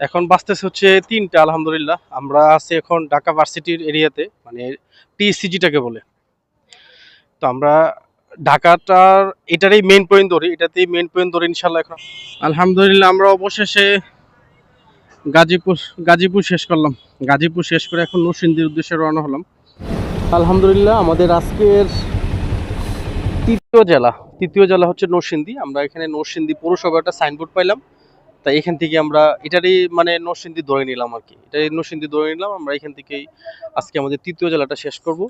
এখন বাঁচতেছে হচ্ছে তিনটা, আলহামদুলিল্লাহ। আমরা আছি এখন ঢাকা ভার্সিটির এরিয়াতে মানে টিএসসিজিটাকে বলে। তো আমরা ঢাকাটার, এটারই মেন পয়েন্ট ধরি, এটাতেই মেইন পয়েন্ট ধরি ইনশাল্লাহ এখন। আলহামদুলিল্লাহ, আমরা অবশেষে গাজীপুর গাজীপুর শেষ করলাম। গাজীপুর শেষ করে এখন নরসিংদীর উদ্দেশ্যে রওনা হলাম। আলহামদুলিল্লাহ, আমাদের আজকের তৃতীয় জেলা তৃতীয় জেলা হচ্ছে নরসিংদী। আমরা এখানে নরসিংদী পৌরসভা একটা সাইনবোর্ড পাইলাম। তাই এখান থেকে আমরা এটারই মানে নরসিংদী ধরে নিলাম আর কি। এটাই নরসিংদী ধরে নিলাম, আমরা এখান থেকেই আজকে আমাদের তৃতীয় জেলাটা শেষ করব।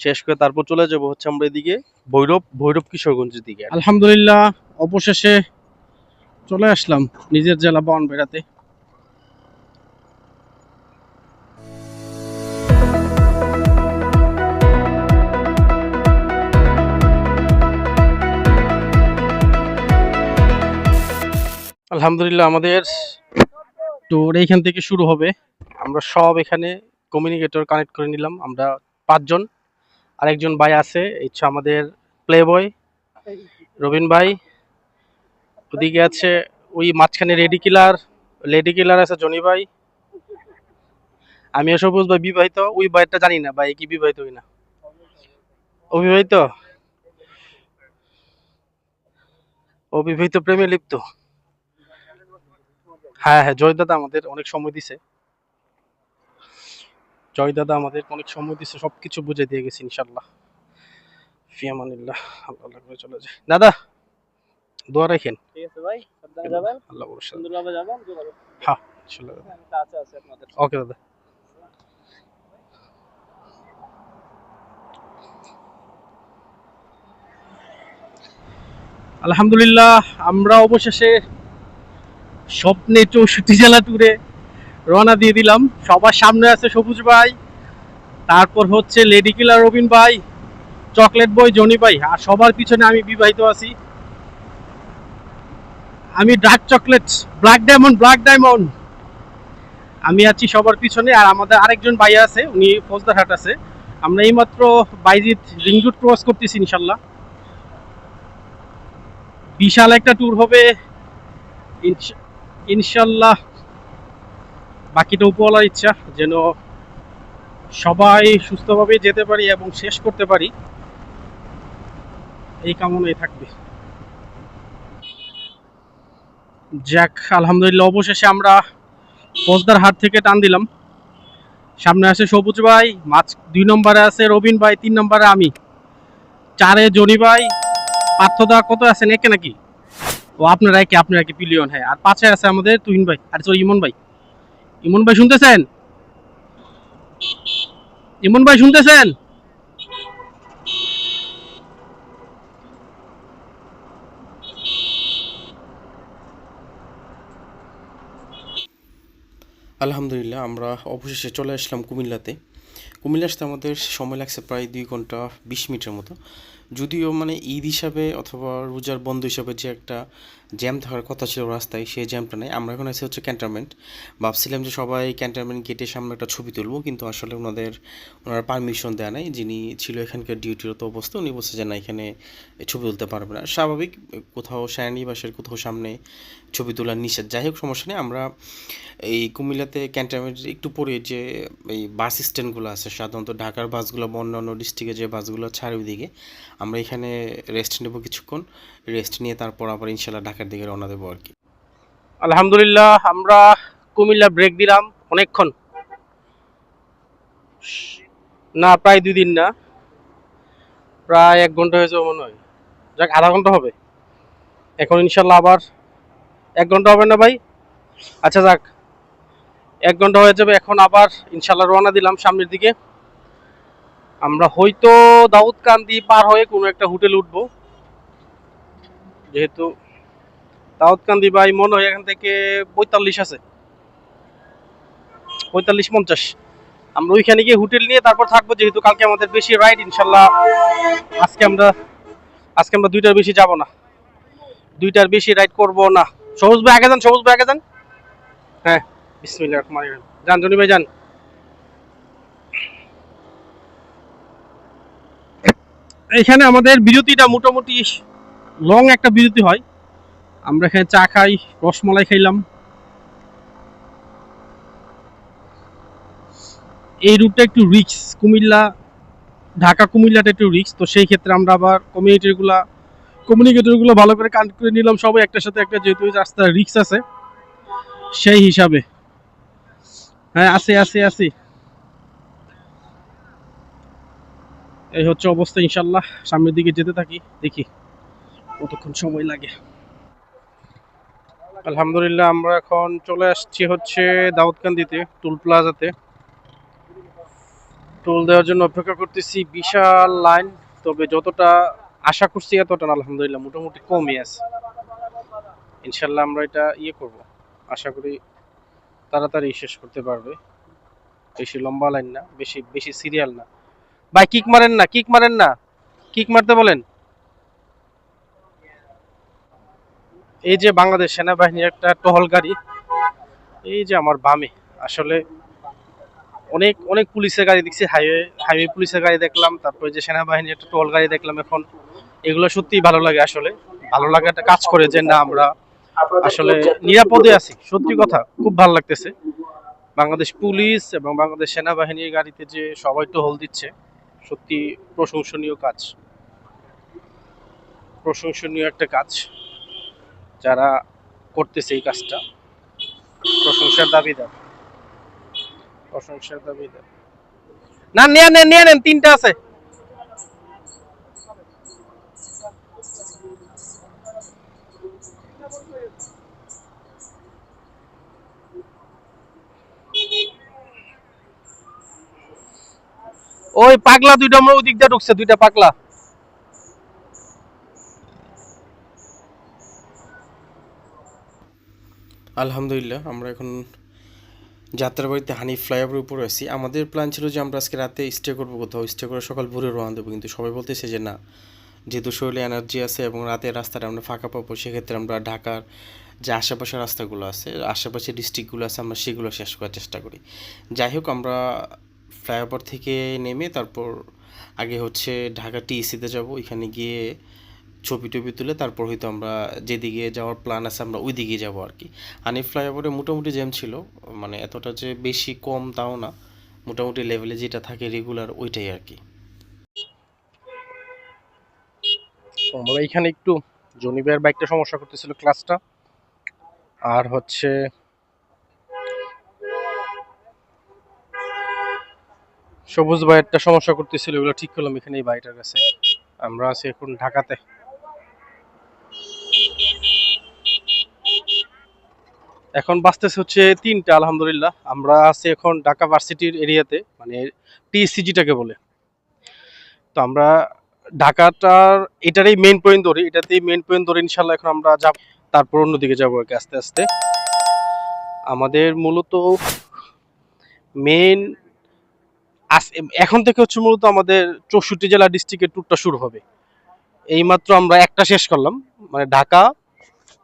শেষ করে তারপর চলে যাব হচ্ছে আমরা এদিকে ভৈরব ভৈরব কিশোরগঞ্জের দিকে আলহামদুলিল্লাহ, অবশেষে চলে আসলাম নিজের জেলা বন বেড়াতে। আলহামদুলিল্লাহ, আমাদের ট্যুর এইখান থেকে শুরু হবে। আমরা সব এখানে কমিউনিকেটর কানেক্ট করে নিলাম। আমরা পাঁচজন, আরেকজন ভাই আছে ইচ্ছা আমাদের প্লে বয় রবিন ভাই। ওদিকে আছে ওই মাঝখানে রেডি কিলার লেডি কিলার আছে জনি ভাই। আমি সবুজ ভাই, বিবাহিত। ওই ভাইটা জানি না ভাই, কি বিবাহিত কিনা। অবিবাহিত? অবিবাহিত প্রেমে লিপ্ত। হ্যাঁ হ্যাঁ জয় দাদা আমাদের অনেক সময় দিছে। জয় দাদা আমাদের অনেক সময় দিছে সবকিছু বুঝে দিয়ে গেছে ইনশাল্লাহ ফিয়ামানিল্লাহ আল্লাহ আল্লাহ করে চলে যায়। দাদা দোয়া রাখেন। ঠিক আছে ভাই সাবধানে যাবেন। আল্লাহ ভরসা। যাবেন হ্যাঁ আছে আছে আপনাদের। ওকে দাদা। আলহামদুলিল্লাহ আমরা অবশেষে স্বপ্নে চৌষট্টি জেলা ট্যুরে রওনা দিয়ে দিলাম। সবার সামনে আছে সবুজ ভাই, তারপর হচ্ছে লেডি কিলার রবিন ভাই চকলেট বয় জনি ভাই, আর সবার পিছনে আমি বিবাহিত আছি। আমি dark chocolate black diamond black diamond আমি আছি সবার পিছনে, আর আমাদের আরেকজন ভাই আছে, উনি ফৌজদারহাট আছে। আমরা এইমাত্র বাইজিৎ রিং রুট ক্রস করতেছি ইনশাল্লাহ। বিশাল একটা ট্যুর হবে। ইনশাল্লাহ বাকিটা উপওয়ালার ইচ্ছা যেন সবাই সুস্থভাবে যেতে পারি এবং শেষ করতে পারি। এই কামনাই থাকবে। যাক, আলহামদুলিল্লাহ অবশেষে আমরা পোজদার হাট থেকে টান দিলাম। সামনে আছে সবুজ ভাই, মাছ দুই নম্বরে আছে রবিন ভাই, তিন নম্বরে আমি। চারে জনি ভাই, পার্থদা কত আছেন? একে নাকি? ও আপনারা একে আপনারা কি পিলিয়ন? হ্যাঁ আর পাঁচে আছে আমাদের তুহিন ভাই, আর সরি ইমন ভাই। ইমন ভাই শুনতেছেন? ইমন ভাই শুনতেছেন? আলহামদুলিল্লাহ, আমরা অবশেষে চলে আসলাম কুমিল্লাতে। কুমিল্লা আসতে আমাদের সময় লাগছে প্রায় দুই ঘণ্টা বিশ মিনিটের মতো। যদিও মানে ঈদ হিসাবে অথবা রোজার বন্ধ হিসাবে যে একটা জ্যাম থাকার কথা ছিল রাস্তায়, সেই জ্যামটা নেই। আমরা এখন আছি হচ্ছে ক্যান্টনমেন্ট। ভাবছিলাম যে সবাই ক্যান্টনমেন্ট গেটের সামনে একটা ছবি তুলবো, কিন্তু আসলে ওনাদের, ওনার পারমিশন দেওয়া নাই। যিনি ছিল এখানকার ডিউটিরত অবস্থা, উনি বলছে যে না, এখানে ছবি তুলতে পারবে না। স্বাভাবিক, কোথাও শ্রেণীবাসের কোথাও সামনে ছবি তোলার নিষেধ। যাই হোক, সমস্যা নেই। আমরা এই কুমিল্লাতে ক্যান্টনমেন্টের একটু পরে যে এই বাস স্ট্যান্ডগুলো আছে, সাধারণত ঢাকার বাসগুলো বা অন্যান্য ডিস্ট্রিক্টে যে বাসগুলো ছাড়ে ওইদিকে আমরা এখানে রেস্ট নেব কিছুক্ষণ। রেস্ট নিয়ে তারপর আবার ইনশাল্লাহ ঢাকার দিকে রওনা দেবো আর কি। আলহামদুলিল্লাহ, আমরা কুমিল্লা ব্রেক দিলাম অনেকক্ষণ। না, প্রায় দুই দিন না। প্রায় এক ঘণ্টা হয়েছে মনে হয়। যাক, আধা ঘণ্টা হবে। এখন ইনশাল্লাহ আবার এক ঘণ্টা হবে না ভাই? আচ্ছা যাক। এক ঘণ্টা হয়ে যাবে, এখন আবার ইনশাল্লাহ রওনা দিলাম সামনের দিকে। আমরা হয়তো দাউদকান্দি পার হয়ে কোনো একটা হোটেল উঠবো। যেহেতু দাউদকান্দি ভাই মনে হয় এখান থেকে পঁয়তাল্লিশ আছে। পঁয়তাল্লিশ, পঞ্চাশ। আমরা ওইখানে গিয়ে হোটেল নিয়ে তারপর থাকব, যেহেতু কালকে আমাদের বেশি রাইড ইনশাল্লাহ আজকে আমরা আজকে আমরা দুইটার বেশি যাব না। দুইটার বেশি রাইড করব না। সবুজ ভাই, আগে যান, সবুজ ভাই, আগে যান। হ্যাঁ রহিম। যান, জনি ভাই, যান। এখানে আমাদের বিরতিটা মোটামুটি লং একটা বিরতি হয়। আমরা এখানে চা খাই, রসমালাই খাইলাম। এই রুটটা একটু রিক্স কুমিল্লা, ঢাকা, কুমিল্লাটা একটু রিক্স তো সেই ক্ষেত্রে আমরা আবার কমিউনিটিগুলা কমিউনিকেটরগুলো ভালো করে কানেক্ট করে নিলাম সবাই, একটার সাথে একটা, যেহেতু এই রাস্তা রিক্স আছে, সেই হিসাবে। হ্যাঁ আছে আছে আছে। এই হচ্ছে অবস্থা, ইনশাল্লাহ। সামনের দিকে যেতে থাকি, দেখি। কতক্ষণ সময় লাগে? আলহামদুলিল্লাহ, আমরা এখন চলে আসছি হচ্ছে দাউদকান্দিতে, টুল প্লাজাতে। টোল দেওয়ার জন্য অপেক্ষা করতেছি, বিশাল লাইন, তবে যতটা আশা করছি এতটা আলহামদুলিল্লাহ, মোটামুটি কমই আছে। ইনশাল্লাহ আমরা এটা ইয়ে করব। আশা করি তাড়াতাড়ি শেষ করতে পারবে। বেশি লম্বা লাইন না, বেশি বেশি সিরিয়াল না। ভাই কিক মারেন না কিক মারেন না। কিক মারতে বলেন। এই যে বাংলাদেশ সেনাবাহিনীর একটা টহল গাড়ি, এই যে আমার বামে, আসলে অনেক অনেক পুলিশের গাড়ি দেখছি, হাইওয়ে হাইওয়ে পুলিশের গাড়ি দেখলাম, তারপরে যে সেনাবাহিনীর একটা টহল গাড়ি দেখলাম এখন। এগুলো সত্যিই ভালো লাগে আসলে, ভালো লাগা একটা কাজ করে যে না, আমরা আসলে নিরাপদে আছি, সত্যি কথা, খুব ভালো লাগতেছে। বাংলাদেশ পুলিশ এবং বাংলাদেশ সেনাবাহিনীর গাড়িতে যে সবাই টহল দিচ্ছে, সত্যি প্রশংসনীয় কাজ। প্রশংসনীয় একটা কাজ। যারা করতেছে এই কাজটা। প্রশংসার দাবিদার প্রশংসার দাবিদার না, নিয়ে নেন নিয়ে নেন, তিনটা আছে। ওই পাগলা দুইটা আমরা ওই দিক দিয়ে ঢুকছে, দুইটা পাগলা। আলহামদুলিল্লাহ, আমরা এখন যাত্রাবাড়িতে হানি ফ্লাইওভারের উপরে আছি। আমাদের প্ল্যান ছিল যে আমরা আজকে রাতে স্টে করব কোথাও স্টে করে সকাল ভোরে রওনা দেবো, কিন্তু সবাই বলতেছে যে না। যেহেতু শরীরে এনার্জি আছে এবং রাতের রাস্তাটা আমরা ফাঁকা পাবো, সেক্ষেত্রে আমরা ঢাকার যে আশেপাশের রাস্তাগুলো আছে, আশেপাশে ডিস্ট্রিক্টগুলো আছে, আমরা সেগুলো শেষ করার চেষ্টা করি। যাই হোক, আমরা ফ্লাইওভার থেকে নেমে তারপর আগে হচ্ছে ঢাকা টিএসিতে যাব। এখানে গিয়ে ছবি টবি তুলে তারপর হয়তো আমরা যেদিকে যাওয়ার প্ল্যান আছে আমরা ওই দিকে যাব আর কি। হানি ফ্লাইওভারে মোটামুটি জ্যাম ছিল মানে এতটা যে বেশি কম তাও না, মোটামুটি লেভেলে যেটা থাকে রেগুলার ওইটাই আর কি। আমরা এখানে একটু জনি ভাইয়ের বাইকটা সমস্যা করতেছিল ক্লাসটা আর হচ্ছে সবুজ ভাইয়েরটা সমস্যা করতেছিল, এগুলো ঠিক করলাম এখানে এই বাড়িটার কাছে। আমরা আছি এখন ঢাকাতে। এখন বাঁচতেছে হচ্ছে তিনটা, আলহামদুলিল্লাহ। আমরা আছি এখন ঢাকা ভার্সিটির এরিয়াতে মানে টিসিজিটাকে বলে। তো আমরা ঢাকাটার, এটারই মেন পয়েন্ট ধরি, এটাতেই মেন পয়েন্ট ধরে ইনশাল্লাহ এখন আমরা যাব। তারপর অন্যদিকে যাব আর কি আস্তে আস্তে। আমাদের মূলত মেইন এখন থেকে হচ্ছে মূলত আমাদের চৌষট্টি জেলা ডিস্ট্রিক্টের ট্যুরটা শুরু হবে। এইমাত্র আমরা একটা শেষ করলাম মানে ঢাকা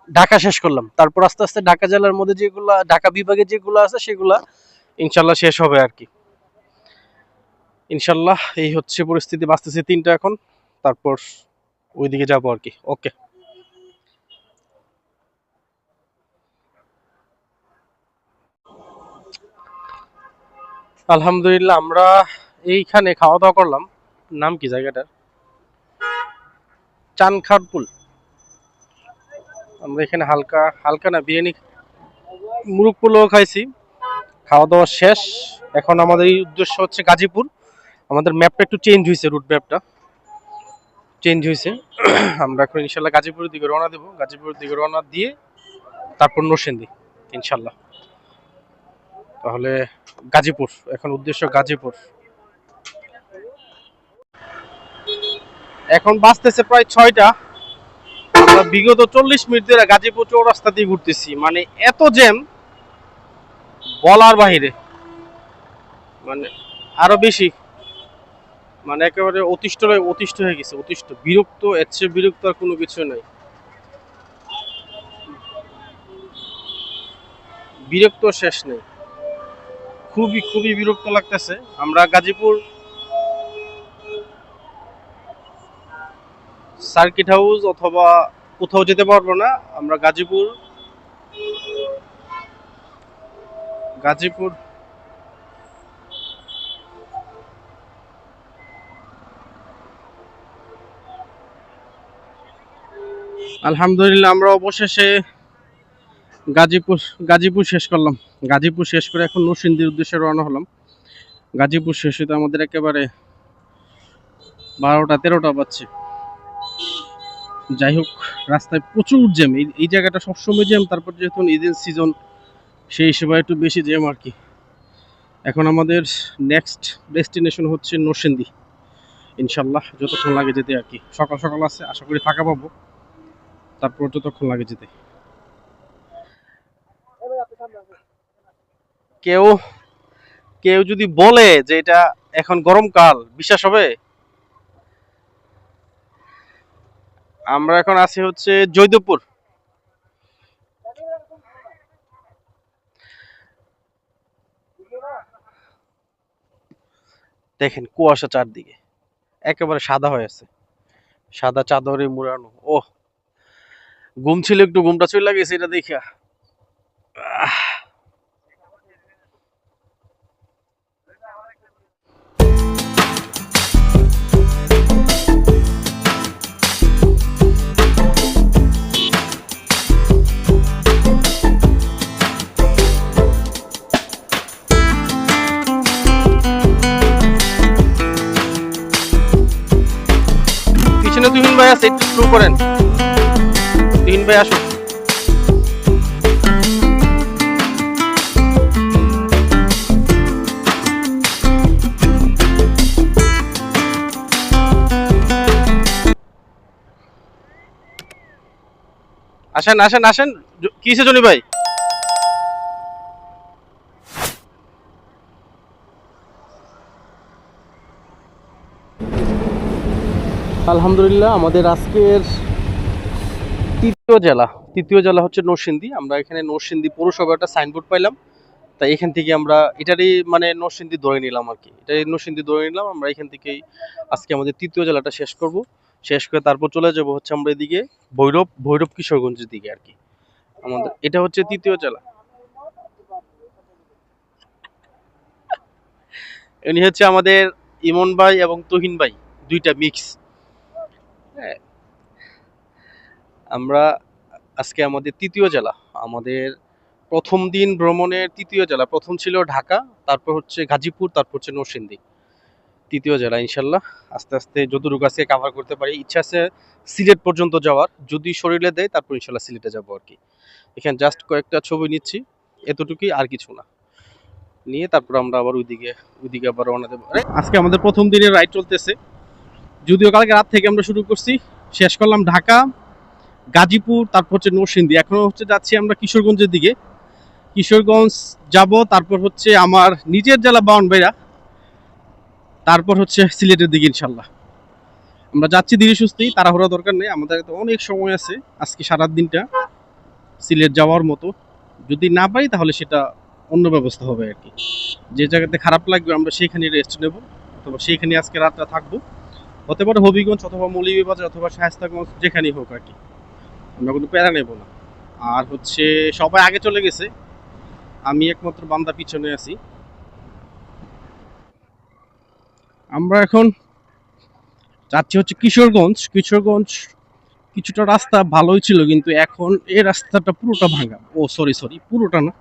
ঢাকা শেষ করলাম। তারপর আস্তে আস্তে ঢাকা জেলার মধ্যে যেগুলা, ঢাকা বিভাগে যেগুলো আছে, সেগুলা ইনশাল্লাহ শেষ হবে আর কি। ইনশাল্লাহ এই হচ্ছে পরিস্থিতি, বাঁচতেছে তিনটা এখন। তারপর ওইদিকে যাব আর কি। ওকে। আলহামদুলিল্লাহ, আমরা এইখানে খাওয়া দাওয়া করলাম। নাম কি জায়গাটার? চানখারপুল। আমরা এখানে হালকা হালকা না, বিরিয়ানি মুরগ পোলাও খাইছি। খাওয়া দাওয়া শেষ। এখন আমাদের এই উদ্দেশ্য হচ্ছে গাজীপুর। আমাদের ম্যাপটা একটু চেঞ্জ হয়েছে রুট ম্যাপটা চেঞ্জ হয়েছে। আমরা এখন ইনশাল্লাহ গাজীপুরের দিকে রওনা দেবো। গাজীপুরের দিকে রওনা দিয়ে তারপর নরসিংদী, ইনশাল্লাহ। তাহলে গাজীপুর, এখন উদ্দেশ্য গাজীপুর। এখন বাঁচতেছে প্রায় ছয়টা। আমরা বিগত চল্লিশ মিনিট ধরে গাজীপুর চৌরাস্তা দিয়ে ঘুরতেছি। মানে এত জ্যাম, বলার বাহিরে। মানে আরও বেশি। মানে একেবারে অতিষ্ঠ অতিষ্ঠ হয়ে গেছে, অতিষ্ঠ। বিরক্ত, এর চেয়ে বিরক্ত আর কোনো কিছু নাই। বিরক্ত শেষ নেই। খুবই খুবই বিরক্ত লাগতেছে। আমরা গাজীপুর সার্কিট হাউস অথবা কোথাও যেতে পারব না, আমরা গাজীপুর গাজীপুর আলহামদুলিল্লাহ, আমরা অবশেষে গাজীপুর গাজীপুর শেষ করলাম। গাজীপুর শেষ করে এখন নরসিন্দির উদ্দেশ্যে রওনা হলাম। গাজীপুর শেষ হতে আমাদের একেবারে বারোটা, তেরোটা বাজছে। যাই হোক, রাস্তায় প্রচুর জ্যাম। এই এই জায়গাটা সবসময় জ্যাম, তারপর যেহেতু ঈদের সিজন সেই হিসেবে একটু বেশি জ্যাম আর কি। এখন আমাদের নেক্সট ডেস্টিনেশন হচ্ছে নরসিংদী। ইনশাল্লাহ যতক্ষণ লাগে যেতে আর কি। সকাল সকাল আছে, আশা করি ফাঁকা পাবো। তারপর যতক্ষণ লাগে যেতে। কেউ কেউ যদি বলে যে এটা এখন গরমকাল, বিশ্বাস হবে? আমরা এখন আছি হচ্ছে জৈদপুর দেখেন কুয়াশা চারদিকে, একেবারে সাদা হয়ে আছে। সাদা চাদরে মুড়ানো ও ঘুম ছিল একটু, ঘুমটা চলে গেছে এটা দেখা তুহিন ভাই আছে, একটু স্লো করেন। তুহিন ভাই আসুন। আসেন আসেন আসেন। জ- কিসে জনি ভাই? আলহামদুলিল্লাহ, আমাদের আজকের তৃতীয় জেলা তৃতীয় জেলা হচ্ছে নরসিংদী। আমরা এখানে নরসিংদী পৌরসভা একটা সাইনবোর্ড পাইলাম। তাই এখান থেকে আমরা এটারই মানে নরসিংদী ধরে নিলাম আর কি। এটাই নরসিংদী ধরে নিলাম, আমরা এখান থেকেই আজকে আমাদের তৃতীয় জেলাটা শেষ করব। শেষ করে তারপর চলে যাব হচ্ছে আমরা এদিকে ভৈরব ভৈরব কিশোরগঞ্জের দিকে আর কি। আমাদের, এটা হচ্ছে তৃতীয় জেলা। ইনি হচ্ছে আমাদের ইমন ভাই এবং তুহিন ভাই, দুইটা মিক্স আমরা আজকে আমাদের তৃতীয় জেলা। আমাদের প্রথম দিন ভ্রমণের তৃতীয় জেলা। প্রথম ছিল ঢাকা, তারপর হচ্ছে গাজীপুর, তারপর হচ্ছে নরসিংদী। তৃতীয় জেলা, ইনশাল্লাহ। আস্তে আস্তে যতটুকু আজকে কাভার করতে পারি। ইচ্ছা আছে সিলেট পর্যন্ত যাওয়ার। যদি শরীরে দেয়, তারপর ইনশাল্লাহ সিলেটে যাব আর কি। এখানে জাস্ট কয়েকটা ছবি নিচ্ছি। এতটুকুই, আর কিছু না। নিয়ে তারপর আমরা আবার ওইদিকে ওইদিকে আবার রওনা দেবো। আজকে আমাদের প্রথম দিনের রাইড চলতেছে। যদিও কালকে রাত থেকে আমরা শুরু করছি, শেষ করলাম ঢাকা, গাজীপুর, তারপর হচ্ছে নরসিংদী। এখন হচ্ছে যাচ্ছি আমরা কিশোরগঞ্জের দিকে। কিশোরগঞ্জ যাব, তারপর হচ্ছে আমার নিজের জেলা বাউনবাইরা, তারপর হচ্ছে সিলেটের দিকে ইনশাল্লাহ। আমরা যাচ্ছি ধীরে সুস্থেই, তাড়াহুড়া দরকার নেই, আমাদের তো অনেক সময় আছে আজকে সারা দিনটা, সিলেট যাওয়ার মতো। যদি না পারি তাহলে সেটা অন্য ব্যবস্থা হবে আর কি। যে জায়গাতে খারাপ লাগবে আমরা সেইখানে রেস্ট নেব, অথবা সেইখানে আজকে রাতটা থাকব। হতে পারে হবিগঞ্জ অথবা মৌলিবাজার অথবা শায়স্তাগঞ্জ, যেখানেই হোক আর কি। আমরা কোনো প্যারা নেব না। আর হচ্ছে সবাই আগে চলে গেছে। আমি একমাত্র বান্দা পিছনে আছি। আমরা এখন যাচ্ছি হচ্ছে কিশোরগঞ্জ। কিশোরগঞ্জ কিছুটা রাস্তা ভালোই ছিল, কিন্তু এখন এই রাস্তাটা পুরোটা ভাঙা। ও সরি সরি পুরোটা না।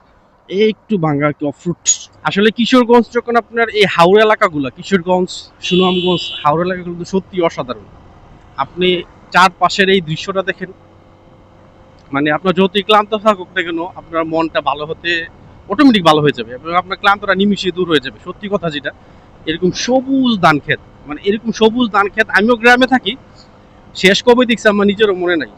একটু ভাঙা আর কি অফরুট আসলে কিশোরগঞ্জ যখন আপনার এই হাওড়া এলাকাগুলো, কিশোরগঞ্জ, সুনামগঞ্জ, হাওড়া এলাকাগুলো তো সত্যি অসাধারণ। আপনি চারপাশের এই দৃশ্যটা দেখেন। মানে আপনার যতই ক্লান্ত থাকুক না কেন, আপনার মনটা ভালো হতে অটোমেটিক ভালো হয়ে যাবে এবং আপনার ক্লান্তটা নিমিশে দূর হয়ে যাবে। সত্যি কথা যেটা, এরকম সবুজ ধান ক্ষেত মানে এরকম সবুজ ধান ক্ষেত, আমিও গ্রামে থাকি, শেষ কবে দেখছি আমার নিজেরও মনে নাই।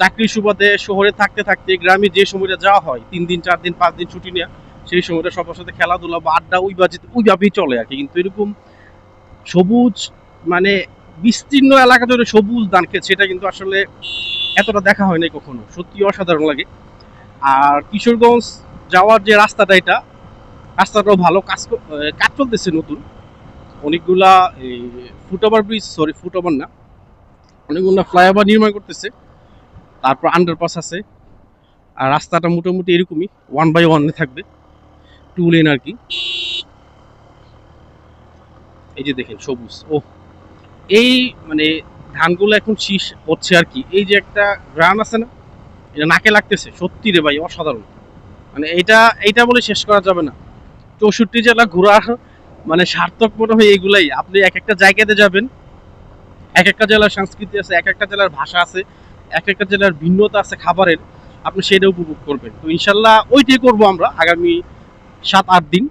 চাকরির সুবাদে শহরে থাকতে থাকতে গ্রামে যে সময়টা যাওয়া হয়, তিন দিন, চার দিন, পাঁচ দিন ছুটি নেওয়া সেই সময়টা সবার সাথে খেলাধুলা বা আড্ডা ওই বাজে ওইভাবেই চলে আর কি। কিন্তু এরকম সবুজ মানে বিস্তীর্ণ এলাকা ধরে সবুজ ধান ক্ষেত, সেটা কিন্তু আসলে এতটা দেখা হয় নাই কখনো। সত্যি অসাধারণ লাগে। আর কিশোরগঞ্জ যাওয়ার যে রাস্তাটা এটা, রাস্তাটাও ভালো, কাজ কাজ চলতেছে নতুন। অনেকগুলা ফুটওভার ব্রিজ সরি ফুটওভার না, অনেকগুলো ফ্লাইওভার নির্মাণ করতেছে। তারপর আন্ডারপাস আছে। আর রাস্তাটা মোটামুটি এরকমই ওয়ান বাই ওয়ানে থাকবে। টু লেন আর কি। এই যে দেখেন সবুজ। ও এই মানে ধানগুলো এখন শীষ হচ্ছে আর কি। এই যে একটা গ্রান আছে না, এটা নাকে লাগতেছে। সত্যি রে ভাই, অসাধারণ। মানে এইটা এইটা বলে শেষ করা যাবে না। চৌষট্টি জেলা ঘোরার মানে সার্থক মনে হয় এগুলাই আপনি এক একটা জায়গাতে যাবেন। এক একটা জেলার সংস্কৃতি আছে, এক একটা জেলার ভাষা আছে। এক একটা জেলার ভিন্নতা আছে খাবারের, আপনি সেটা উপভোগ করবেন। তো ইনশাল্লাহ ওইটাই করব আমরা আগামী সাত, আট দিন।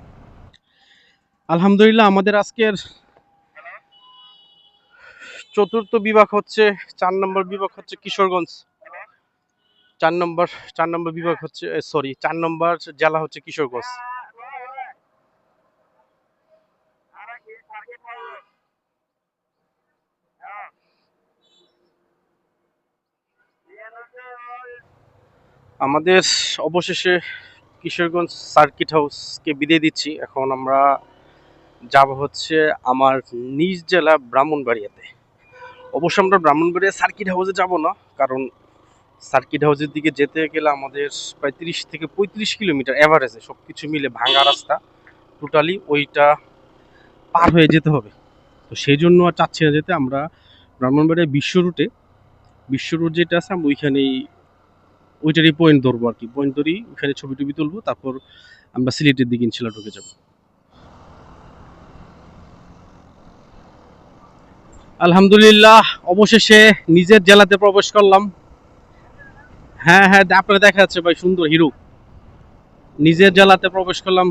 আলহামদুলিল্লাহ আমাদের আজকের চতুর্থ বিভাগ হচ্ছে, চার নম্বর বিভাগ হচ্ছে কিশোরগঞ্জ। চার নম্বর চার নম্বর বিভাগ হচ্ছে সরি চার নম্বর জেলা হচ্ছে কিশোরগঞ্জ। আমাদের অবশেষে কিশোরগঞ্জ সার্কিট হাউসকে বিদায় দিচ্ছি। এখন আমরা যাব হচ্ছে আমার নিজ জেলা ব্রাহ্মণবাড়িয়াতে। অবশ্য আমরা ব্রাহ্মণবাড়িয়া সার্কিট হাউসে যাব না, কারণ সার্কিট হাউসের দিকে যেতে গেলে আমাদের প্রায় তিরিশ থেকে পঁয়ত্রিশ কিলোমিটার অ্যাভারেজে সব কিছু মিলে ভাঙা রাস্তা। টোটালি ওইটা পার হয়ে যেতে হবে। তো সেই জন্য আর চাচ্ছি না যেতে। আমরা ব্রাহ্মণবাড়িয়া বিশ্ব রুটে, বিশ্ব রুট যেটা আছে, আমরা ওইখানেই ওইটারই পয়েন্ট ধরবো আর কি। পয়েন্ট ধরি ওইখানে ছবি টবি তুলবো, তারপর আমরা সিলেটের দিকে ইনশাল্লাহ ঢুকে যাব। আলহামদুলিল্লাহ, অবশেষে নিজের জেলাতে প্রবেশ করলাম। হ্যাঁ হ্যাঁ আপনারা দেখা যাচ্ছে ভাই, সুন্দর হিরো নিজের জেলাতে প্রবেশ করলাম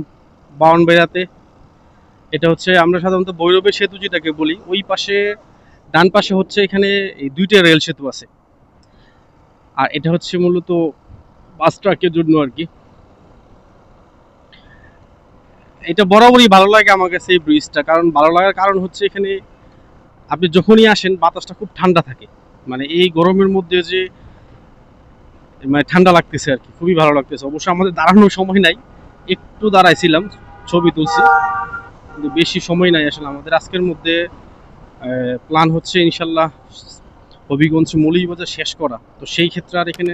বাউনবাড়িয়াতে এটা হচ্ছে, আমরা সাধারণত ভৈরবের সেতু যেটাকে বলি, ওই পাশে, ডান পাশে হচ্ছে এখানে এই দুইটা রেল সেতু আছে। আর এটা হচ্ছে মূলত বাস ট্রাকের জন্য আর কি। এটা বরাবরই ভালো লাগে আমার কাছে এই ব্রিজটা, কারণ ভালো লাগার কারণ হচ্ছে এখানে আপনি যখনই আসেন বাতাসটা খুব ঠান্ডা থাকে। মানে এই গরমের মধ্যে যে মানে ঠান্ডা লাগতেছে আর কি, খুবই ভালো লাগতেছে। অবশ্য আমাদের দাঁড়ানোর সময় নাই, একটু দাঁড়াইছিলাম, ছবি তুলছি। কিন্তু বেশি সময় নাই আসলে আমাদের। আজকের মধ্যে প্ল্যান হচ্ছে ইনশাল্লাহ হবিগঞ্জ মৌলিবাজার শেষ করা। তো সেই ক্ষেত্রে আর এখানে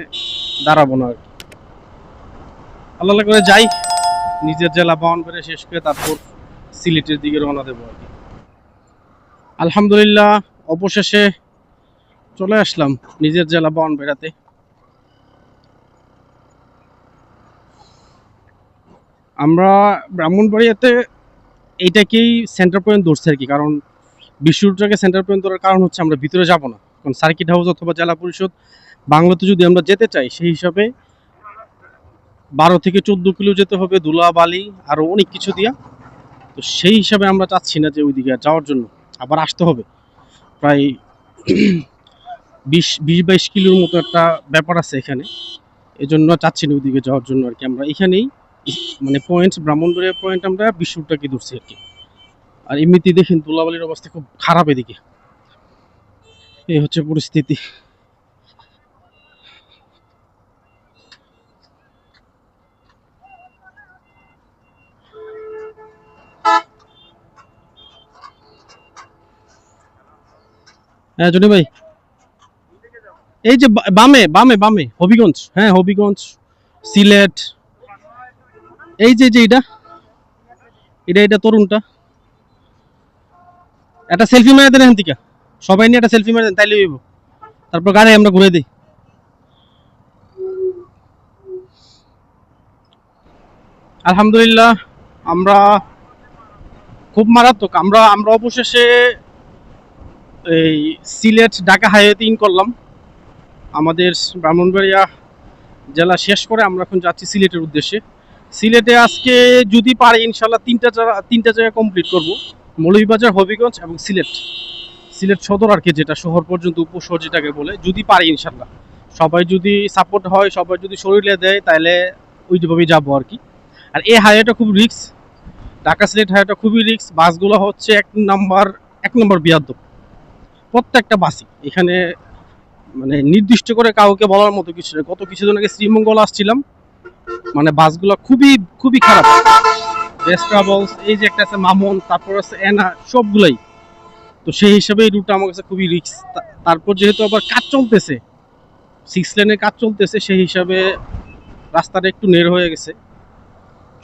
দাঁড়াবো না আর কি। আল্লাহ করে যাই, নিজের জেলা বাউন করে শেষ করে তারপর সিলেটের দিকে রওনা দেবো আর কি। আলহামদুলিল্লাহ, অবশেষে চলে আসলাম নিজের জেলা বাউন বেড়াতে। আমরা ব্রাহ্মণবাড়িয়াতে এইটাকেই সেন্টার পয়েন্ট ধরছে আর কি, কারণ বিশ্বটাকে সেন্টার পয়েন্ট ধরার কারণ হচ্ছে আমরা ভিতরে যাব না। কারণ সার্কিট হাউস অথবা জেলা পরিষদ বাংলাতে যদি আমরা যেতে চাই, সেই হিসাবে বারো থেকে চোদ্দ কিলো যেতে হবে ধুলা বালি আরও অনেক কিছু দিয়া। তো সেই হিসাবে আমরা চাচ্ছি না যে ওইদিকে যাওয়ার জন্য। আবার আসতে হবে। প্রায় বিশ বিশ বাইশ কিলোর মতো একটা ব্যাপার আছে এখানে। এই জন্য চাচ্ছি না ওইদিকে যাওয়ার জন্য আর কি। আমরা এখানেই মানে পয়েন্ট ব্রাহ্মণবাড়িয়া পয়েন্ট আমরা বিশ্বটাকে ধরছি আর কি। আর এমনিতেই দেখেন ধুলাবালির অবস্থা খুব খারাপ এদিকে। এই হচ্ছে পরিস্থিতি। হ্যাঁ জনি ভাই। এই যে বামে বামে বামে, হবিগঞ্জ। হ্যাঁ হবিগঞ্জ, সিলেট। এই যে যে এটা এটা এটা তরুণটা। একটা সেলফি মেরে দেন থেকে। সবাই নিয়ে একটা সেলফি মেরে দেন, তাইলে তারপর গাড়ি আমরা ঘুরে দিই। আলহামদুলিল্লাহ, আমরা খুব মারাত্মক। আমরা আমরা অবশেষে এই সিলেট ঢাকা হাইওয়ে ইন করলাম। আমাদের ব্রাহ্মণবাড়িয়া জেলা শেষ করে আমরা এখন যাচ্ছি সিলেটের উদ্দেশ্যে। সিলেটে আজকে যদি পারি, ইনশাল্লাহ তিনটা তিনটা জায়গা কমপ্লিট করব। মৌলভীবাজার, হবিগঞ্জ এবং সিলেট। সিলেট সদর আর কি, যেটা শহর পর্যন্ত উপশহর যেটাকে বলে, যদি পারি ইনশাল্লাহ সবাই যদি সাপোর্ট হয়, সবাই যদি শরীরে দেয়, তাহলে ওইভাবেই যাব আর কি। আর এই হাইওয়েটা খুব রিক্স ঢাকা সিলেট হাইওয়েটা খুবই রিক্স বাসগুলো হচ্ছে এক নম্বর এক নম্বর বিয়াদ্দ প্রত্যেকটা বাসই। এখানে মানে নির্দিষ্ট করে কাউকে বলার মতো কিছু নেই। গত কিছুদিন আগে শ্রীমঙ্গল আসছিলাম। মানে বাসগুলো খুবই খুবই খারাপ। বেস্ট এই যে একটা আছে মামুন, তারপর আছে এনা, সবগুলাই। তো সেই হিসাবে এই রুটটা আমার কাছে খুবই রিক্স তারপর যেহেতু আবার কাজ চলতেছে সিক্স লেনের কাজ চলতেছে, সেই হিসাবে রাস্তাটা একটু নেড় হয়ে গেছে।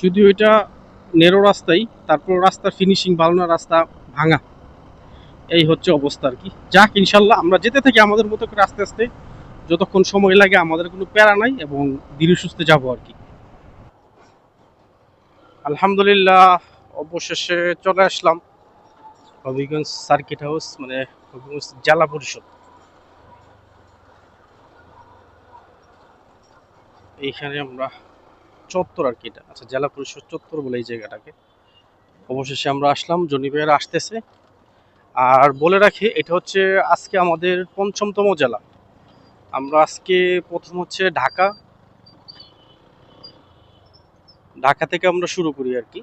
যদিও এটা নেরো রাস্তাই, তারপর রাস্তার ফিনিশিং ভালো না, রাস্তা ভাঙা। এই হচ্ছে অবস্থা আর কি। যাক, ইনশাল্লাহ আমরা যেতে থাকি আমাদের মতো করে আস্তে আস্তে। যতক্ষণ সময় লাগে, আমাদের কোনো প্যারা নাই এবং ধীরে সুস্থে যাব আর কি। আলহামদুলিল্লাহ, অবশেষে চলে আসলাম। হবিগঞ্জ সার্কিট হাউস মানে হবিগঞ্জ জেলা পরিষদ। এইখানে আমরা চত্বর আর কি এটা। আচ্ছা জেলা পরিষদ চত্বর বলে এই জায়গাটাকে। অবশেষে আমরা আসলাম, জনি আসতেছে। আর বলে রাখি, এটা হচ্ছে আজকে আমাদের পঞ্চমতম জেলা। আমরা আজকে প্রথম হচ্ছে ঢাকা। ঢাকা থেকে আমরা শুরু করি আর কি।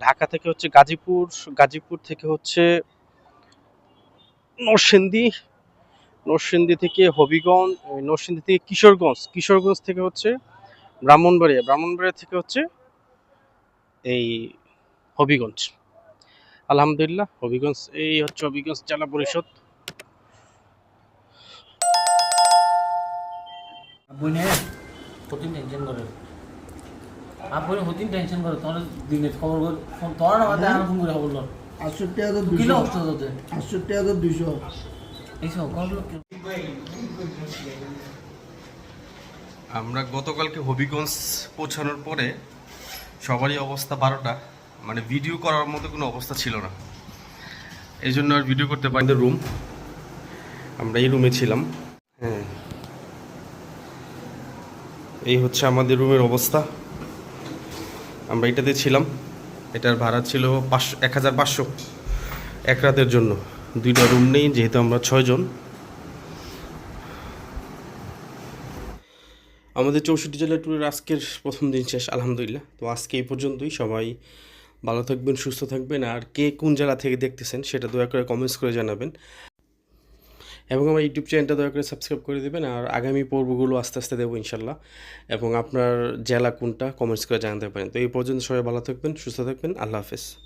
ঢাকা থেকে হচ্ছে গাজীপুর গাজীপুর থেকে হচ্ছে নরসিংদী নরসিংদী থেকে হবিগঞ্জ আহ, নরসিংদী থেকে কিশোরগঞ্জ কিশোরগঞ্জ থেকে হচ্ছে ব্রাহ্মণবাড়িয়া ব্রাহ্মণবাড়িয়া থেকে হচ্ছে এই হবিগঞ্জ। আলহামদুলিল্লাহ হবিগঞ্জ এই হচ্ছে হবিগঞ্জ জেলা পরিষদ। করে। আপনি হতিন টেনশন করে তোমার দিনে খবর করে তোমার না মাথায় ফোন করে খবর আটষট্টি হাজার কিলো দুশো কষ্ট হতে আটষট্টি হাজার দুশো এইসব কম আমরা গতকালকে হবিগঞ্জ পৌঁছানোর পরে সবারই অবস্থা বারোটা। মানে ভিডিও করার মতো কোনো অবস্থা ছিল না। এই জন্য আর ভিডিও করতে পারি রুম আমরা এই রুমে ছিলাম। হ্যাঁ। এই হচ্ছে আমাদের রুমের অবস্থা। আমরা এটাতে ছিলাম। এটার ভাড়া ছিল পাঁচশো, এক হাজার পাঁচশো এক রাতের জন্য। দুইটা রুম নেই, যেহেতু আমরা ছয়জন আমাদের চৌষট্টি জেলা ট্যুরের আজকের প্রথম দিন শেষ, আলহামদুলিল্লাহ। তো আজকে এই পর্যন্তই। সবাই ভালো থাকবেন, সুস্থ থাকবেন। আর কে কোন জেলা থেকে দেখতেছেন, সেটা দয়া করে কমেন্টস করে জানাবেন। এবং আমার ইউটিউব চ্যানেলটা দয়া করে সাবস্ক্রাইব করে দেবেন আর আগামী পর্বগুলো আস্তে আস্তে দেবো ইনশাল্লাহ। এবং আপনার জেলা কোনটা কমেন্টস করে জানাতে পারেন। তো এই পর্যন্ত সবাই ভালো থাকবেন, সুস্থ থাকবেন। আল্লাহ হাফেজ।